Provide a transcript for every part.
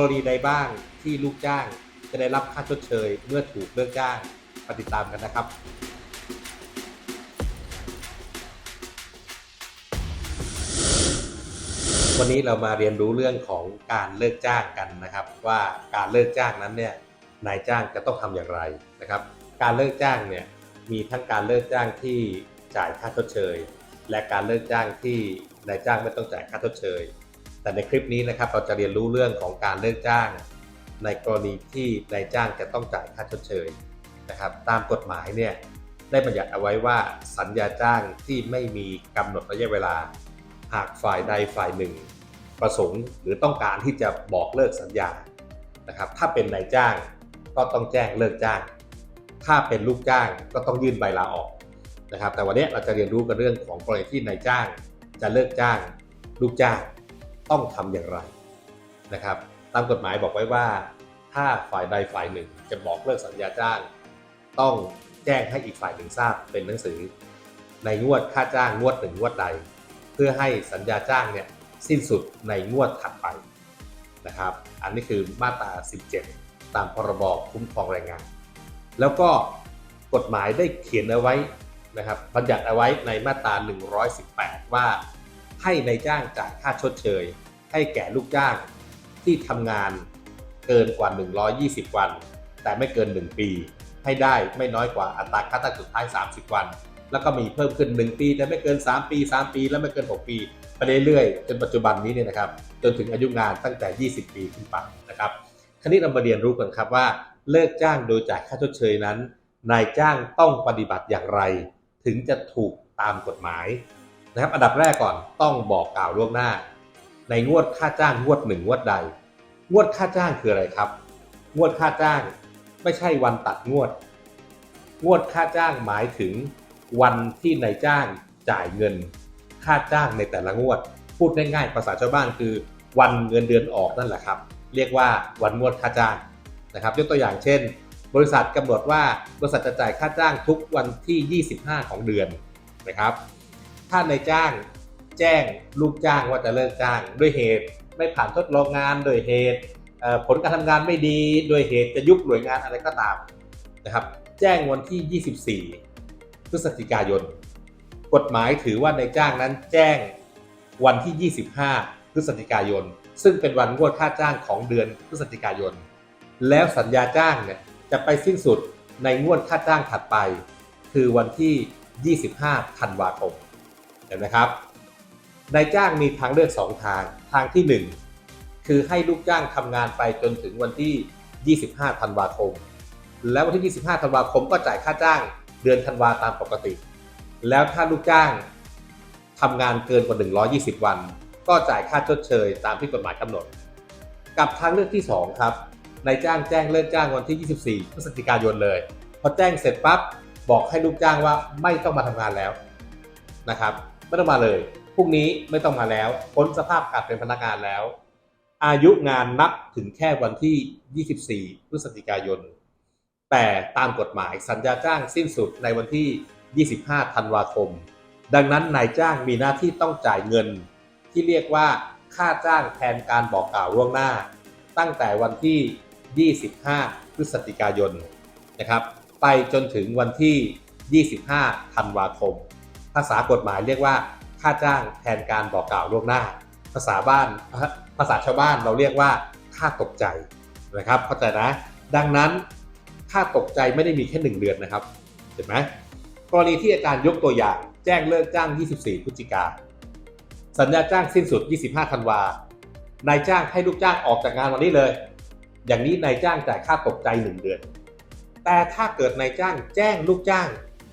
กรณีใดบ้างที่ลูกจ้างจะได้รับค่าชดเชย เมื่อถูกเลิกจ้างมาติตามกันนะครับวันนี้เรามาเรียนรู้เรื่องของการเลิกจ้างกันนะครับ ว่าการเลิกจ้างนั้นเนี่ยนายจ้างจะต้องทำอย่างไรนะครับ การเลิกจ้างเนี่ยมีทั้งการเลิกจ้างที่จ่ายค่าชดเชย และการเลิกจ้างที่นายจ้างไม่ต้องจ่ายค่าชดเชย แต่ในคลิปนี้นะครับเราจะเรียนรู้เรื่องของการเลิกจ้าง ในกรณีที่นายจ้างจะต้องจ่ายค่าชดเชยนะครับ ตามกฎหมายเนี่ยได้บัญญัติเอาไว้ว่าสัญญาจ้างที่ไม่มีกำหนดระยะเวลา หากฝ่ายใดฝ่ายหนึ่ง ประสงค์หรือต้องการที่จะบอกเลิกสัญญานะครับ ถ้าเป็นนายจ้างก็ต้องแจ้งเลิกจ้าง ถ้าเป็นลูกจ้างก็ต้องยื่นใบลาออกนะครับ แต่วันนี้เราจะเรียนรู้กันเรื่องของกรณีที่นายจ้าง จะเลิกจ้าง ลูกจ้าง ต้องทำอย่างไรนะครับ ตามกฎหมายบอกไว้ว่า ถ้าฝ่ายใดฝ่ายหนึ่งจะบอกเลิกสัญญาจ้าง ต้องแจ้งให้อีกฝ่ายหนึ่งทราบเป็นหนังสือ ในงวดค่าจ้างงวดหนึ่งงวดใด เพื่อให้สัญญาจ้างเนี่ยสิ้นสุดในงวดถัดไปนะครับ อันนี้คือมาตรา 17 ตามพรบคุ้มครองแรงงาน แล้วก็กฎหมายได้เขียนเอาไว้นะครับบัญญัติเอาไว้ในมาตรา 118 ว่า ให้ในายจ้างจ่ายค่าชดเชย ให้แก่ลูกจ้างที่ทำงานเกินกว่า 120 วัน แต่ไม่เกิน 1 ปี ให้ได้ไม่น้อยกว่าอัตราค่าจ้างสุดท้าย 30 วัน แล้วก็มีเพิ่มขึ้น 1 ปี แต่ไม่เกิน 3 ปี 3 ปี และไม่เกิน 6 ปี ไปเรื่อยๆจนปัจจุบันนี้เนี่ยนะครับจนถึงอายุงานตั้งแต่ 20 ปีขึ้นไปนะครับคราวนี้เรามาเรียนรู้กันครับว่า เลิกจ้างโดยจ่ายค่าชดเชยนั้น นายจ้างต้องปฏิบัติอย่างไร ถึงจะถูกตามกฎหมาย นะครับ อันดับแรกก่อนต้องบอกกล่าวล่วงหน้า ในงวดค่าจ้างงวดหนึ่งงวดใด งวดค่าจ้างคืออะไรครับ งวดค่าจ้างไม่ใช่วันตัดงวด งวดค่าจ้างหมายถึงวันที่นายจ้างจ่ายเงิน ค่าจ้างในแต่ละงวด พูดง่ายๆภาษาชาวบ้านคือ วันเงินเดือนออกนั่นแหละครับ เรียกว่าวันงวดค่าจ้างนะครับยกตัวอย่างเช่น บริษัทกำหนดว่าบริษัทจะจ่ายค่าจ้างทุกวันที่ 25 ของเดือนนะครับ ถ้านายจ้างแจ้งลูกจ้างว่าจะเลิกจ้าง ด้วยเหตุไม่ผ่านทดลองงานโดยเหตุผลการทำงานไม่ดีโดยเหตุจะยุบหน่วยงานอะไรก็ตามนะครับ แจ้งวันที่ 24 พฤศจิกายน กฎหมายถือว่านายจ้างนั้นแจ้งวันที่ 25 พฤศจิกายน ซึ่งเป็นวันงวดค่าจ้างของเดือนพฤศจิกายน แล้วสัญญาจ้างเนี่ยจะไปสิ้นสุดในงวดค่าจ้างถัดไป คือวันที่ 25 ธันวาคม เห็นไหมครับนายจ้างมีทางเลือก 2 ทาง ทางที่ 1 คือให้ลูกจ้างทำงานไปจนถึงวันที่ 25 ธันวาคม แล้ววันที่ 25 ธันวาคมก็จ่ายค่าจ้างเดือนธันวาตามปกติ แล้วถ้าลูกจ้างทำงานเกินกว่า 120 วัน ก็จ่ายค่าชดเชยตามที่กฎหมายกำหนด กับทางเลือกที่ 2 ครับนายจ้างแจ้งเลิกจ้างวันที่ 24 พฤศจิกายนเลย พอแจ้งเสร็จปั๊บบอกให้ลูกจ้างว่าไม่ต้องมาทำงานแล้วนะครับ ไม่ต้องมาเลยพรุ่งนี้ไม่ต้องมาแล้วพ้นสภาพการเป็นพนักงานแล้ว อายุงานนับถึงแค่วันที่ 24 พฤศจิกายน แต่ตามกฎหมายสัญญาจ้างสิ้นสุดในวันที่ 25 ธันวาคม ดังนั้นนายจ้างมีหน้าที่ต้องจ่ายเงิน ที่เรียกว่าค่าจ้างแทนการบอกกล่าวล่วงหน้า ตั้งแต่วันที่ 25 พฤศจิกายนนะครับ ไปจนถึงวันที่ 25 ธันวาคม ภาษากฎหมายเรียกว่าค่าจ้างแทนการบอกกล่าวล่วงหน้า ภาษาบ้านภาษาชาวบ้านเราเรียกว่าค่าตกใจนะครับเข้าใจนะดังนั้นค่าตกใจไม่ได้มีแค่ 1 เดือนนะครับเห็นไหมกรณีที่อาจารย์ยกตัวอย่าง แจ้งเลิกจ้าง 24 พฤศจิกาสัญญาจ้างสิ้นสุด 25 ธันวานายจ้างให้ลูกจ้างออกจากงานวันนี้เลย อย่างนี้นายจ้างจ่ายค่าตกใจ 1 เดือน แต่ถ้าเกิดนายจ้างแจ้งลูกจ้าง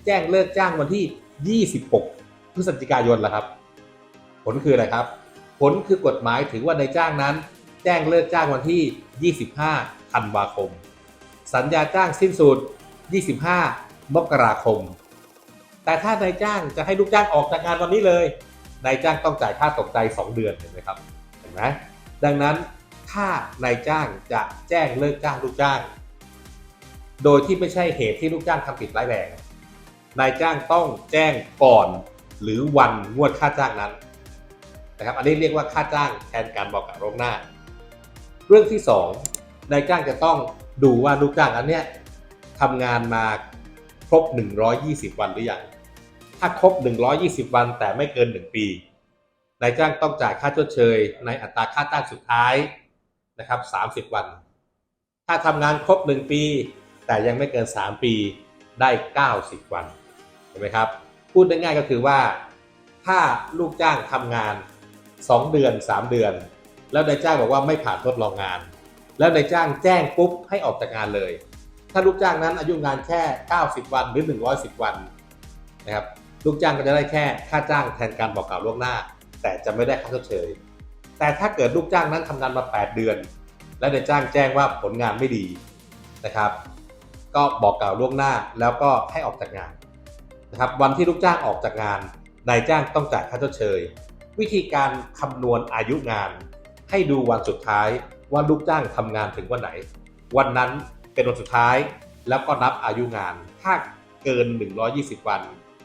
แจ้งเลิกจ้างวันที่ 26 พฤศจิกายนและครับ ผลคืออะไรครับ ผลคือกฎหมายถือว่านายจ้างนั้น แจ้งเลิกจ้างวันที่ 25 ธันวาคม สัญญาจ้างสิ้นสุด 25 มกราคม แต่ถ้านายจ้างจะให้ลูกจ้างออกจากงานวันนี้เลย นายจ้างต้องจ่ายค่าตกใจ 2 เดือนเห็นไหมครับ เห็นไหมดังนั้นถ้านายจ้างจะแจ้งเลิกจ้างลูกจ้าง โดยที่ไม่ใช่เหตุที่ลูกจ้างทำผิดร้ายแรง นายจ้างต้องแจ้งก่อน หรือวันงวดค่าจ้างนั้นนะครับอันนี้เรียกว่าค่าจ้างแทนการบอกกล่าวล่วงหน้า เรื่องที่สองนายจ้างจะต้องดูว่าลูกจ้างอันเนี้ยทำงานมาครบ 120 วันหรือยังถ้าครบ 120 วันแต่ไม่เกิน 1 ปีนายจ้างต้องจ่ายค่าชดเชย ในอัตราค่าจ้างสุดท้ายนะครับ 30 วัน ถ้าทำงานครบ 1 ปี แต่ยังไม่เกิน 3 ปีได้ 90 วัน ห็นไหมครับ พูดง่ายๆก็คือว่า ถ้าลูกจ้างทำงาน 2 เดือน 3 เดือน แล้วนายจ้างบอกว่าไม่ผ่านทดลองงาน แล้วนายจ้างแจ้งปุ๊บให้ออกจากงานเลย ถ้าลูกจ้างนั้นอายุงานแค่ 90 วันหรือ 110 วันนะครับลูกจ้างก็จะได้แค่ค่าจ้างแทนการบอกกล่าวล่วงหน้า แต่จะไม่ได้ค่าชดเชยแต่ถ้าเกิดลูกจ้างนั้นทำงานมา 8 เดือน และนายจ้างแจ้งว่าผลงานไม่ดีนะครับ ก็บอกกล่าวล่วงหน้าแล้วก็ให้ออกจากงาน นะครับวันที่ลูกจ้างออกจากงานนายจ้างต้องจ่ายค่าชดเชย วิธีการคำนวณอายุงาน ให้ดูวันสุดท้ายว่าลูกจ้างทำงานถึงวันไหน วันนั้นเป็นวันสุดท้ายแล้วก็นับอายุงาน ถ้าเกิน 120 วัน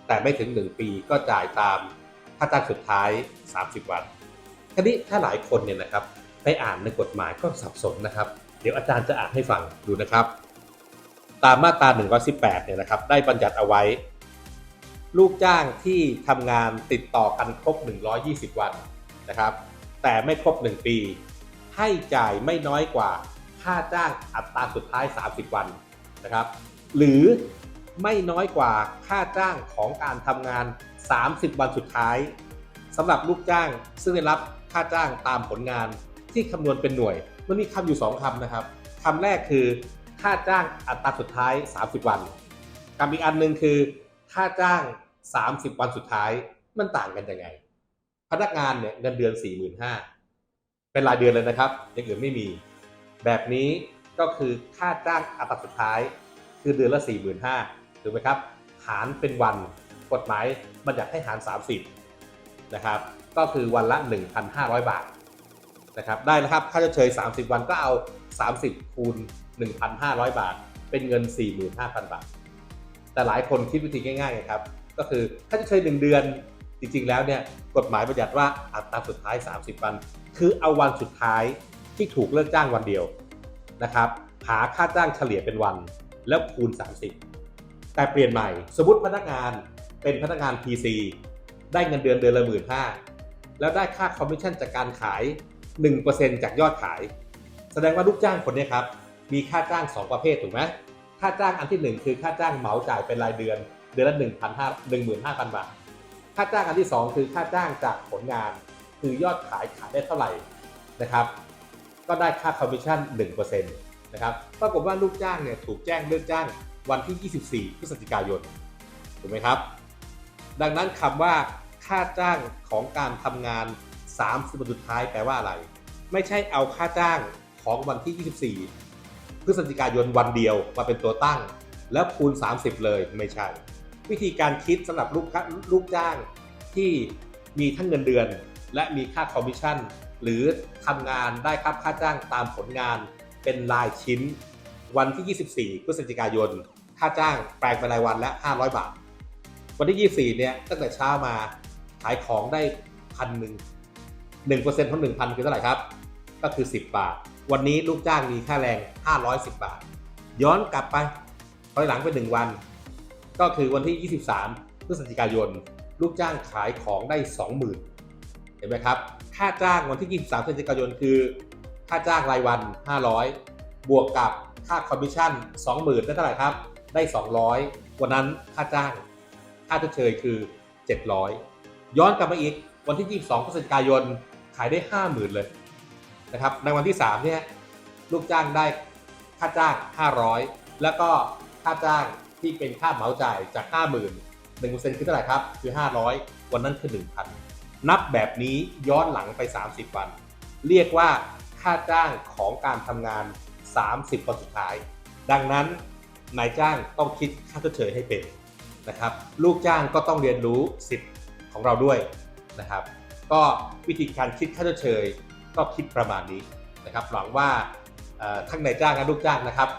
แต่ไม่ถึง 1 ปีก็จ่ายตามค่าจ้างสุดท้าย 30 วันทีนี้ถ้าหลายคนเนี่ยนะครับไปอ่านในกฎหมายก็สับสนนะครับ เดี๋ยวอาจารย์จะอ่านให้ฟังดูนะครับ ตามมาตรา 118 เนี่ยนะครับ ได้บัญญัติเอาไว้ ลูกจ้างที่ทำงานติดต่อกันครบ 120 วันนะครับ แต่ไม่ครบ 1 ปี ให้จ่ายไม่น้อยกว่า ค่าจ้างอัตราสุดท้าย 30 วันนะครับ หรือไม่น้อยกว่าค่าจ้างของการทำงาน 30 วันสุดท้ายสำหรับลูกจ้างซึ่งได้รับค่าจ้างตามผลงานที่คำนวณเป็นหน่วย มันมีคำอยู่ 2คำนะครับคำแรกคือค่าจ้างอัตราสุดท้าย 30 วันคำอีกอันหนึ่งคือ ค่าจ้าง 30 วันสุดท้ายมันต่างกันยังไง พนักงานเนี่ยเงินเดือน 45,000เป็นรายเดือนเลยนะครับอย่างอื่นไม่มี แบบนี้ก็คือค่าจ้างอัตราสุดท้าย คือเดือนละ 45,000ถูกไหมครับ หารเป็นวันกฎหมายมันอยากให้หาร 30นะครับก็คือวันละ 1,500 บาทนะครับได้แล้วครับค่าชดเชย30 วันก็เอา 30 คูณ 1,500 บาท เป็นเงิน 45,000 บาท แต่หลายคนคิดวิธีง่ายๆครับ ก็คือค่าชดเชย1เดือนจริงๆแล้วเนี่ยกฎหมายบัญญัติว่าอัตราสุดท้าย 30 วัน คือเอาวันสุดท้ายที่ถูกเลิกจ้างวันเดียวนะครับหาค่าจ้างเฉลี่ยเป็นวันแล้วคูณ 30 แต่เปลี่ยนใหม่ สมมติพนักงานเป็นพนักงาน PC ได้เงินเดือนเดือนละหมื่นห้าแล้วได้ค่าคอมมิชชั่นจากการขาย 1%จากยอดขาย แสดงว่าลูกจ้างคนนี้ครับ มีค่าจ้าง 2 ประเภทถูกไหม ค่าจ้างอันที่ 1 คือค่าจ้างเหมาจ่ายเป็นรายเดือน เดือนละ1,500 15,000 บาท ค่าจ้างอันที่ 2 คือค่าจ้างจากผลงาน คือยอดขายขายได้เท่าไหร่นะครับ ก็ได้ค่าคอมมิชชั่น1%นะครับปรากฏว่าลูกจ้างเนี่ยถูกแจ้งเลิกจ้างวันที่ 24 พฤศจิกายนถูกไหมครับ ดังนั้นคำว่าค่าจ้างของการทำงาน30วันสุดท้ายแปลว่าอะไร ไม่ใช่เอาค่าจ้างของวันที่ 24 พฤศจิกายนวันเดียวมาเป็นตัวตั้ง แล้วคูณ 30 เลยไม่ใช่ วิธีการคิดสำหรับลูกค้าลูกจ้างที่มีทั้งเงินเดือน และมีค่าคอมมิชชั่น หรือทำงานได้ครับค่าจ้างตามผลงานเป็นรายชิ้น วันที่ 24 พฤศจิกายน ค่าจ้างแปลงเป็นรายวันและ500 บาท วันที่ 24 เนี่ยตั้งแต่เช้ามาขายของได้พันหนึ่งหนึ่งเปอร์เซ็นต์ของหนึ่งพันคือเท่าไหร่ครับ ก็คือ 10 บาท วันนี้ลูกจ้างมีค่าแรง 510 บาท ย้อนกลับไปถอยหลังไป 1 วัน ก็คือวันที่ 23 พฤศจิกายน ลูกจ้างขายของได้ 20,000 เห็นไหมครับ ค่าจ้างวันที่ 23 พฤศจิกายนคือ ค่าจ้างรายวัน 500 บวกกับค่าคอมมิชชั่น 20,000 ได้เท่าไหร่ครับ ได้ 200 วันนั้นค่าจ้าง ค่าชดเชยคือ 700 ย้อนกลับมาอีกวันที่ 22 พฤศจิกายน ขายได้ 50,000 เลย นะครับในวันที่3เนี่ยลูกจ้างได้ค่าจ้าง 500 แล้วก็ค่าจ้างที่เป็นค่าเหมาจ่ายจาก 50,000 1%คือเท่าไหร่ครับคือ 500 วันนั้นคือ 1,000 นับแบบนี้ย้อนหลังไป 30 วัน เรียกว่าค่าจ้างของการทำงาน 30วันสุดท้าย ดังนั้นนายจ้างต้องคิดค่าชดเชยให้เป็นนะครับลูกจ้างก็ต้องเรียนรู้สิทธิ์ของเราด้วยนะครับ ก็วิธีการคิดค่าชดเชย ก็คิดประมาณนี้นะครับหวังว่าทั้งนายจ้างและลูกจ้างนะครับ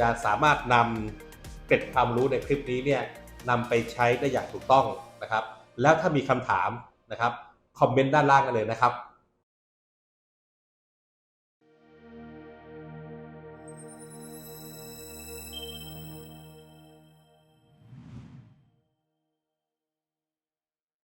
จะสามารถนำเกร็ดความรู้ในคลิปนี้เนี่ยนำไปใช้ได้อย่างถูกต้องนะครับ แล้วถ้ามีคำถามนะครับคอมเมนต์ด้านล่างกันเลยนะครับ